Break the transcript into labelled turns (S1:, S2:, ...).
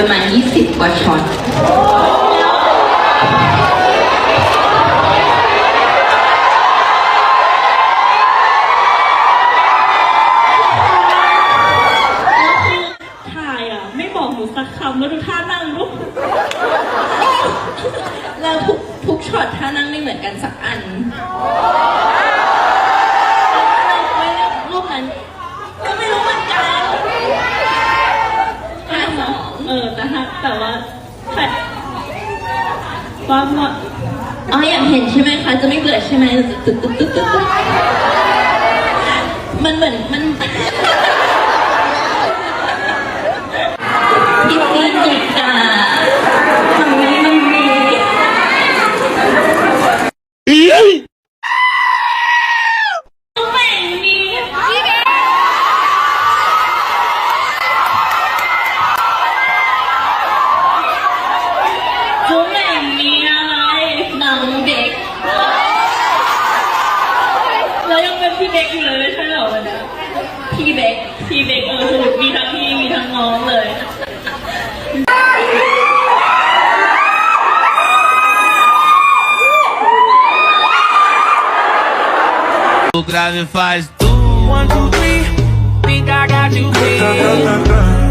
S1: ประมาณ 20 กว่าช็อต
S2: สักคำแล้วดูท่านั่งรูป
S1: แล้วทุกทุกช็อตท่านั่งไม่เหมือนกันสักอัน
S2: อแต่ห้าแต่ว่าครว่าว่า
S1: อ๋ออยากเห็นใช่ไหมคะ จะไม่เบื่อใช่ไหมตึ๊ดตึ๊ดตึ๊ดตึ๊ดมันเหมือนมันพี่ซีจิกามันมีมันมี
S2: ต้องแบ่งมีพี่เบก จุ๊บแบ่งมีอะไรหนังเด็กเรายังเป็นพี่เบกอยู่เลยไม่ใช่เหรอวันนี้พี่เบกพี่เบกเออสรุปมีทั้งพี่มีทั้งน้องเลย
S3: O grave faz tu.
S4: One, two, three. Think I got you pinned.